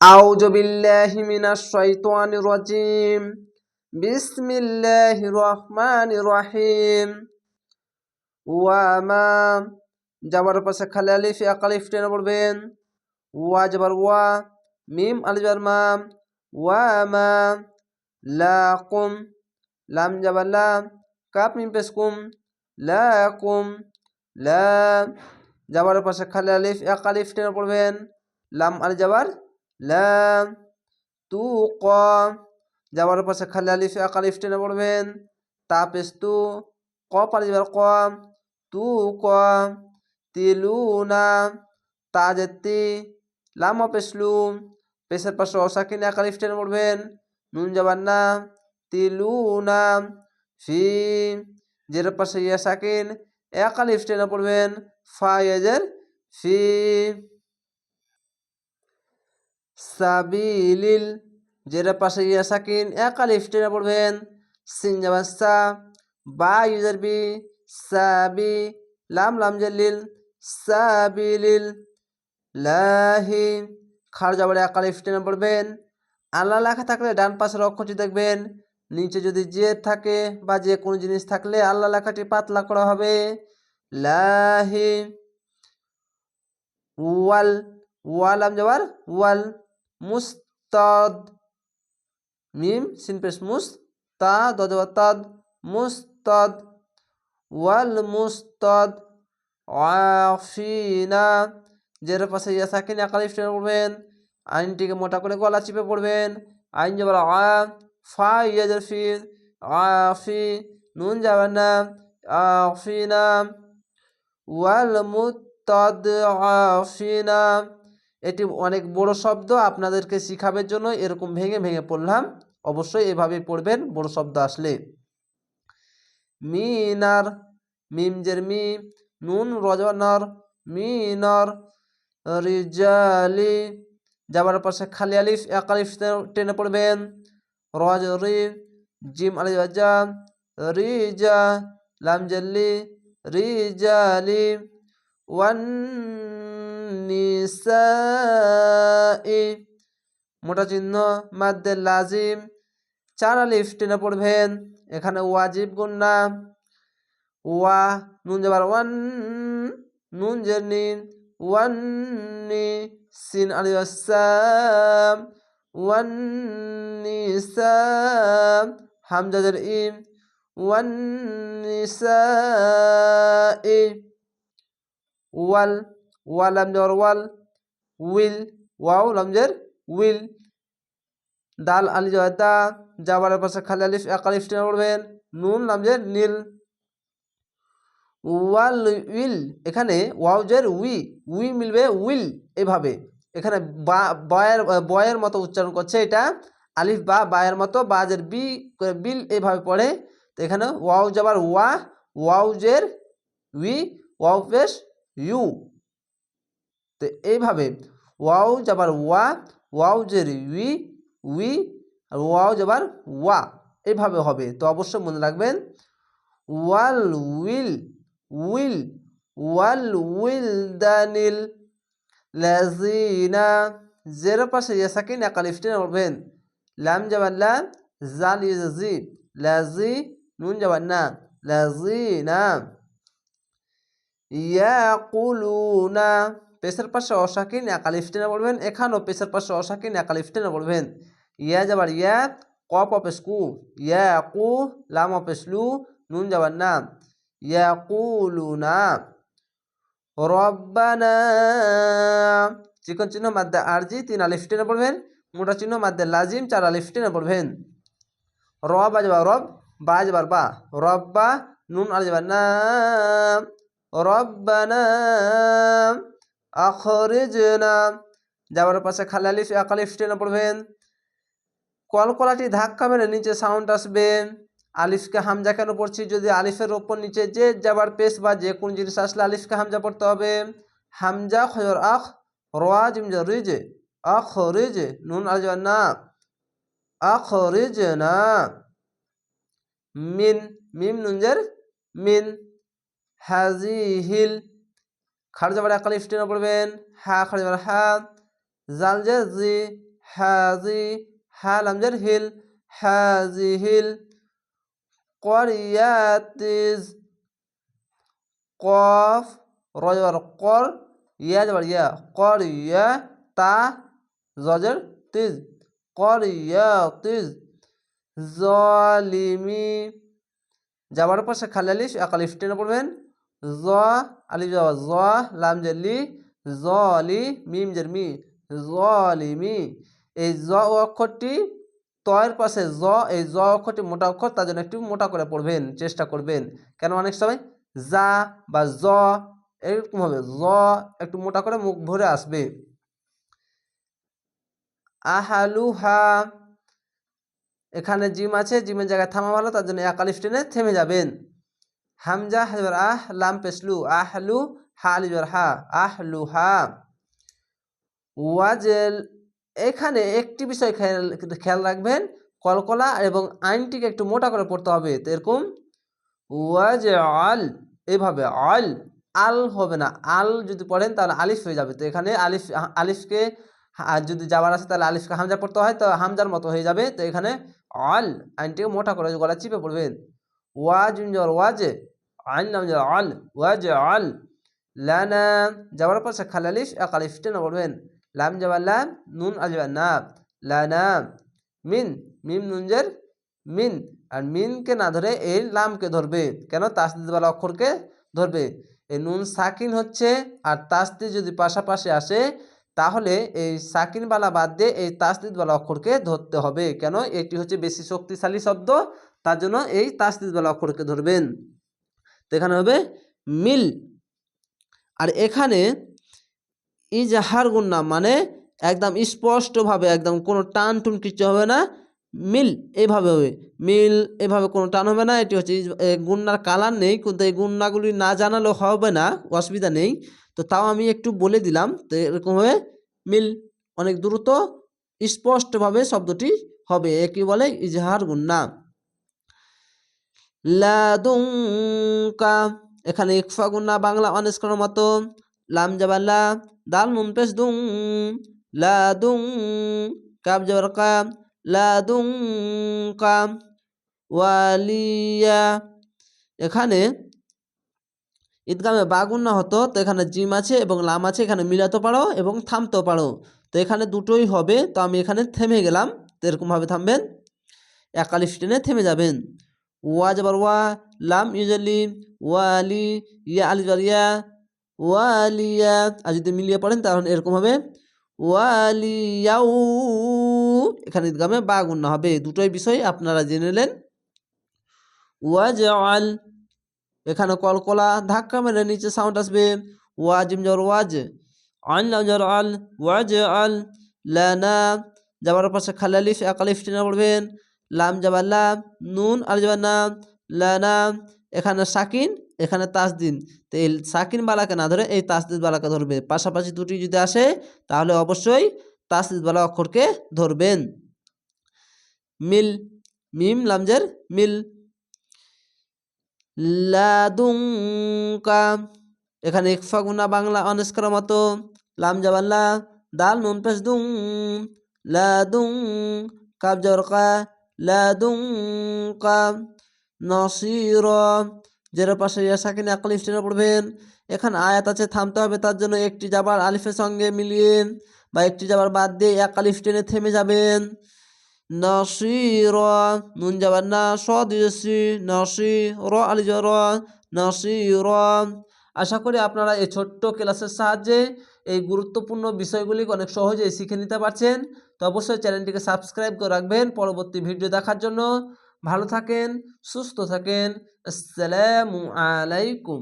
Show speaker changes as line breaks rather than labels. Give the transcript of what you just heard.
أعوذ بالله من الشيطان الرجيم بسم الله الرحمن الرحيم ওয়ামা যাবার পাশে খালি আলিফ একালিফ টেনে পড়বেন ওয়া যাবার ওয়া মিম আলিফ মা ওয়ামা লাকুম লাম যাবার লাম কাপ মিম পেশ কুম লাকুম লা যাবার পাশে খালি আলিফ একালিফ টেনে পড়বেন লাম আলি যাবার লাম তু ক যাবার পাশে খালি আলিফ একালিফ টেনে পড়বেন। তা পেশ তু, ক পালি যাবার ক তু ক তিলুনা তাজেতি লাম পেশলু পেশের পাশে অসাকিন একালিফ টেনে পড়বেন। নুন যাবার না, তিলুনা, ফি, জের পাশে ইয়া সাকিন একালিফ টেনে পড়বেন। ফা ইয়াজের ফি। সাবিলিল জের পাশে ইয়া সাকিন একালিফ টেনে পড়বেন। সিন যাবার সা বা ইউজার বি সাবি, লাম লাম জালিল সাবিলিল, লাহি, খার যাবার একালিফ টেনে পড়বেন। আল্লাহ লেখা থাকলে ডান পাশের অক্ষরটি দেখবেন। নিচে যদি যে থাকে বা যে কোনো জিনিস থাকলে আল্লাহ লেখাটি পাতলা করা হবে। লাহি, ওয়াল ওয়াল আম যাবার ওয়াল। মুস্তাদ, মিম সিনপেশ মুস তা তাদ মুস্তাদ, ওয়াল মুস্তাদ, আফিনা জের পাশে ইয়া সাকিন একালিফ টেনে পড়বেন, আইনটিকে মোটা করে গলা চিপে পড়বেন, আইন যাবার আ, ফা ইয়াজের ফি আফি নুন যাবেন না, আফিনা, ওয়াল মুতাদ আফিনা এটি অনেক বড় শব্দ, আপনাদেরকে শিখাবের জন্য এরকম ভেঙে ভেঙে পড়লাম। অবশ্যই এভাবে পড়বেন, বড় শব্দ আসলে। মিনার, মিমজের মি, নুন রজনার, মিনার, রিজালি, যাবার পাশে খালি আলিফ, এক আলিফ টেনে পড়বেন। রজ রি জিম আলি রাজা রিজা লাম জাল্লি রিজালি, ওয়ান নিসাই। মোটা চিহ্ন, মাদ্দে লাজিম। চার আলিফ টেনে পড়বেন। এখানে ওয়াজিব গুন্না ওয়া, নুন যাবার ওয়ান, নুন জেরনিন ওয়ান, নি, সিন আলি আসাম। ওয়ান নিসাম হামজাদের ইম। ওয়ান নিসাই ওয়াল ওয়াল লামজের ওয়াল উইল ওয়াও লামজের উইল দাল আলি দা যাবার পাশে খালি আলিফ এক আলিফ টেনে পড়বেন নুন লামজের নীল ওয়াল উইল এখানে ওয়াউজের উই উই মিলবে উইল এভাবে এখানে বা বয়ের বয়ের মতো উচ্চারণ করছে এটা আলিফ বা বায়ের মতো বাজের বি করে বিল এভাবে পড়ে তো এখানে ওয়াও যাবার ওয়া ওয়াউজের উই ওয়াও পেশ ইউ তো এইভাবে ওয়াও যাবার ওয়া, ওয়াও জের উই উই, আর ওয়াও যাবার ওয়া, এইভাবে হবে। তো অবশ্যই মনে রাখবেন, ওয়াল উইল উইল, ওয়াল উইল দানিল লাজিনা জের পাশে ইয়াসাকিন একালিফটিন পড়বেন লাম যাবার লা, জাল ইজি লাজি নুন যাবার না লাজিনা ইয়াকুলুনা। পেশের পাশে অসাকিন একালিফ টেনে পড়বেন। এখানেও পেশের পাশে অসাকিন একালিফ টেনে পড়বেন। ইয়া যাবার ইয়া কপ অপেস কু। ইয়া কু, লাম অপেস লু, নুন যাবার না। ইয়াকুলুনা রব্বানা। চিকন চিহ্ন মাদ্দা আরজি তিন আলিফ টেনে পড়বেন। মোটা চিহ্ন মাদ্দা লাজিম, চার আলিফ টেনে পড়বেন। রব আজবা রব বা আজবার বা। রব্বা নুন আজবার না। রব্বানা। আখরিজনা। যাবার পাশে খালি আলিফ, এক আলিফ টেনে পড়বেন। কলকলাটি ধাক্কা মেরে নিচে সাউন্ড আসবে। আলিফকে হামজা কেন পড়ছি? যদি আলিফের ওপর নিচে যে যাবার পেশ বা যে কোন জিনিস আসলে আলিফকে হামজা পড়তে হবে। হামজা, খয়র, আখ রোয়া জিমজা রিজে আখ রিজে নুন আজ না আখ রিজে না মিন, মিম, নুনজের মিন। হাজিহিল। খার যাবার একালিফ টেনে পড়বেন। হা খার যাবার হা জাল যে জি হাজি হা লামজের হিল হাজি হিল। করিয়াতিজ, কফ, রজবার কর, ইয়া যাবার ইয়া। কর ইয়া তা জজের তিজ। কর ইয়া তিজ জলিমি। যাবার পাশে খালি আলিফ, এক আলিফ টেনে পড়বেন। জ, আলিফ যাওয়া জ, লাম জেলি জলি মিম জের মি জলিমি এই জ অক্ষরটি তয়ের পাশে জ, এই জ অক্ষরটি মোটা অক্ষর, তার জন্য একটু মোটা করে পড়বেন, চেষ্টা করবেন। কেন অনেক সময় যা বা জ এরকম হবে, জ একটু মোটা করে মুখ ভরে আসবে। আহালুহা, এখানে জিম আছে, জিমের জায়গায় থামা ভালো, তার জন্য একালিফ টেনে থেমে যাবেন। হামজা হাজবার আহ লাম পেসলু আহলু হা আলিজর হা আহলু হা ওয়াজেল এখানে একটি বিষয় খেয়াল খেয়াল রাখবেন, কলকলা এবং আইনটিকে একটু মোটা করে পড়তে হবে, তো এরকম ওয়াজ আল এভাবে আল আল হবে না, আল যদি পড়েন তাহলে আলিফ হয়ে যাবে, তো এখানে আলিফ, আলিফকে যদি যাওয়ার আছে তাহলে আলিফকে হামজা পড়তে হয়, তো হামজার মতো হয়ে যাবে, তো এখানে আল, আইনটিকে মোটা করে গলা চিপে পড়বেন। ওয়াজ ওয়াজ আইন নাম আল ওয়াজ আল লানা যাওয়ার পর সে খালালিফ এক আলিফ টেনে পড়বেন লাম যাবার লাম নুন আজবার না লানা মিন মিম নুনজের মিন আর মিনকে না ধরে এই লামকে ধরবে؟ কেন তাসদিদওয়ালা অক্ষরকে ধরবে؟ এই নুন সাকিন হচ্ছে আর তাসদি যদি পাশাপাশি আসে তাহলে এই সাকিনবালা বাদ দিয়ে এই তাসদিদওয়ালা অক্ষরকে ধরতে হবে। কেন? এটি হচ্ছে বেশি শক্তিশালী শব্দ, তার জন্য এই তাসদিদওয়ালা অক্ষরকে ধরবেন। তো এখানে হবে মিল। আর এখানে ইজাহার গুন্না মানে একদম স্পষ্টভাবে একদম কোনো টান টুন কিছু হবে না। মিল এভাবে হবে। মিল এভাবে কোনো টান হবে না। এটি হচ্ছে গুন্নার কালার নেই, কিন্তু এই গুন্নাগুলি না জানালেও হবে না, অসুবিধা নেই। তো তাও আমি একটু বলে দিলাম তো এরকমভাবে মিল অনেক দ্রুত স্পষ্টভাবে শব্দটি হবে। একই বলে? ইজহার গুন্না। এখানে ইকফা গুন্না বাংলা অনেস করার মতো। লাম জাবাল্লা দাল নুন পেশ দুং। লাদুং কাব জবর লাদুং কাম ওয়ালিয়া। এখানে ঈদগামে বাগুন্না হতো, তো এখানে জিম আছে এবং লাম আছে, এখানে মিলাতে পারো এবং থামতেও পারো। তো এখানে দুটোই হবে, তো আমি এখানে থেমে গেলাম। তো এরকমভাবে থামবেন একালিশ টেনে থেমে যাবেন। ওয়া যাবার ওয়া, লাম ইউজালি ওয়ালি ইয়া আলি ইয়া ওয়ালিয়া আর যদি মিলিয়ে পড়েন তাহলে এরকম হবে ওয়ালিয়াউ এখানে ঈদগামে বা গুন্না হবে। দুটোই বিষয় আপনারা জেনে নেলেন। ওয়াজ এখানে কলকলা ধাক্কা মেরে নিচে সাউন্ড আসবে। ওয়াজিম জর ওয়াজ আল জর আল, ওয়াজ আল, লানা যাবার পাশে খালালিফ একালিফ টেনে পড়বেন। লাম যাবার লাম, নুন, আল যাবার নাম, লানা, এখানে সাকিন, এখানে তাসদিন। তো এই সাকিন বালাকে না ধরে এই তাসদিদ বালাকে ধরবে। পাশাপাশি দুটি যদি আসে, তাহলে অবশ্যই তাসদিদ বালা অক্ষরকে ধরবেন। মিল, মিম, লামজের মিল। লাদুঙ্কা এখানে ইকফা গুনা বাংলা অনেস্কার মতো। লাম জাবাল্লা দাল, নুন পেশ দুং লাদুং কাব জরকা লাদুঙ্কা নসির। যের পাশে ইয়া সাকিন আলিফ টেনে পড়বেন। এখানে আয়াত আছে, থামতে হবে তার জন্য একটি যাবার আলিফের সঙ্গে মিলিয়ে। বা একটি যাবার বাদ দিয়ে এক আলিফ টেনে থেমে যাবেন। নসির নুন যাবার না স দিয়েছি নসি র নসির আশা করি আপনারা এই ছোট্ট ক্লাসের সাহায্যে এই গুরুত্বপূর্ণ বিষয়গুলি অনেক সহজেই শিখে নিতে পারছেন। তো অবশ্যই চ্যানেলটিকে সাবস্ক্রাইব করে রাখবেন পরবর্তী ভিডিও দেখার জন্য। ভালো থাকেন, সুস্থ থাকেন। আসসালামু আলাইকুম।